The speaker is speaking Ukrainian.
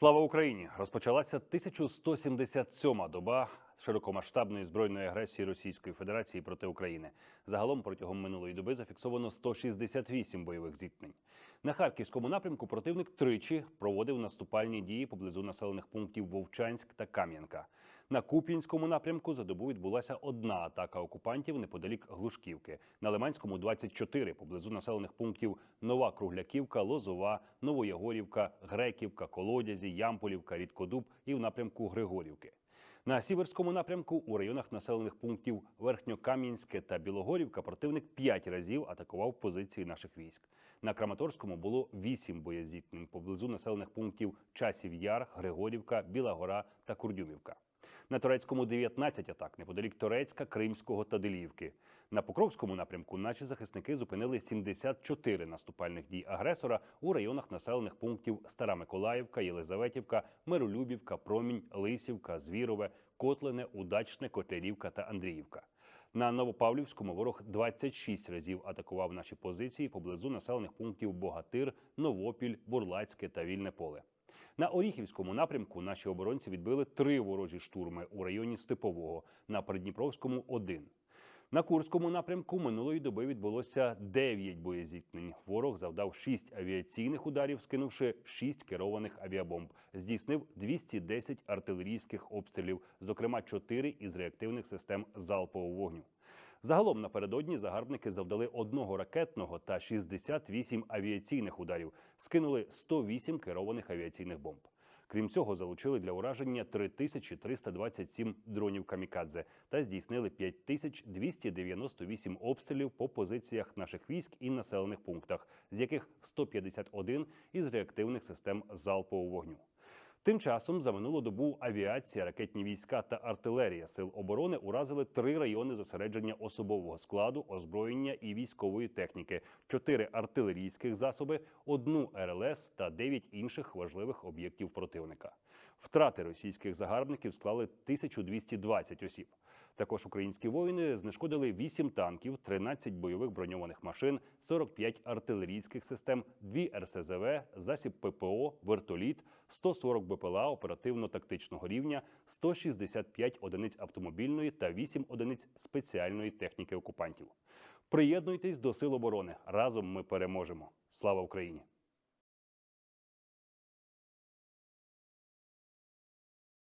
Слава Україні! Розпочалася 1177-ма доба широкомасштабної збройної агресії Російської Федерації проти України. Загалом протягом минулої доби зафіксовано 168 бойових зіткнень. На харківському напрямку противник тричі проводив наступальні дії поблизу населених пунктів Вовчанськ та Кам'янка. На Куп'янському напрямку за добу відбулася одна атака окупантів неподалік Глушківки. На Лиманському 24 поблизу населених пунктів Нова Кругляківка, Лозова, Новоягорівка, Греківка, Колодязі, Ямполівка, Рідкодуб і в напрямку Григорівки. На сіверському напрямку у районах населених пунктів Верхньокам'янське та Білогорівка противник п'ять разів атакував позиції наших військ. На Краматорському було вісім боєзіткнень поблизу населених пунктів Часів Яр, Григорівка, Біла Гора та Курдюмівка. На турецькому 19 атак неподалік Торецька, Кримського та Деліївки. На Покровському напрямку наші захисники зупинили 74 наступальних дій агресора у районах населених пунктів Стара Миколаївка, Єлизаветівка, Миролюбівка, Промінь, Лисівка, Звірове, Котлине, Удачне, Котлярівка та Андріївка. На Новопавлівському ворог 26 разів атакував наші позиції поблизу населених пунктів Богатир, Новопіль, Бурлацьке та Вільне поле. На Оріхівському напрямку наші оборонці відбили три ворожі штурми у районі Степового, на Придніпровському один. На Курському напрямку минулої доби відбулося 9 боєзіткнень. Ворог завдав 6 авіаційних ударів, скинувши 6 керованих авіабомб. Здійснив 210 артилерійських обстрілів, зокрема 4 із реактивних систем залпового вогню. Загалом напередодні загарбники завдали одного ракетного та 68 авіаційних ударів, скинули 108 керованих авіаційних бомб. Крім цього, залучили для ураження 3327 дронів камікадзе та здійснили 5298 обстрілів по позиціях наших військ і населених пунктах, з яких 151 із реактивних систем залпового вогню. Тим часом за минулу добу авіація, ракетні війська та артилерія сил оборони уразили три райони зосередження особового складу, озброєння і військової техніки, чотири артилерійських засоби, одну РЛС та дев'ять інших важливих об'єктів противника. Втрати російських загарбників склали 1220 осіб. Також українські воїни знешкодили 8 танків, 13 бойових броньованих машин, 45 артилерійських систем, 2 РСЗВ, засіб ППО, вертоліт, 140 БПЛА оперативно-тактичного рівня, 165 одиниць автомобільної та 8 одиниць спеціальної техніки окупантів. Приєднуйтесь до сил оборони. Разом ми переможемо. Слава Україні!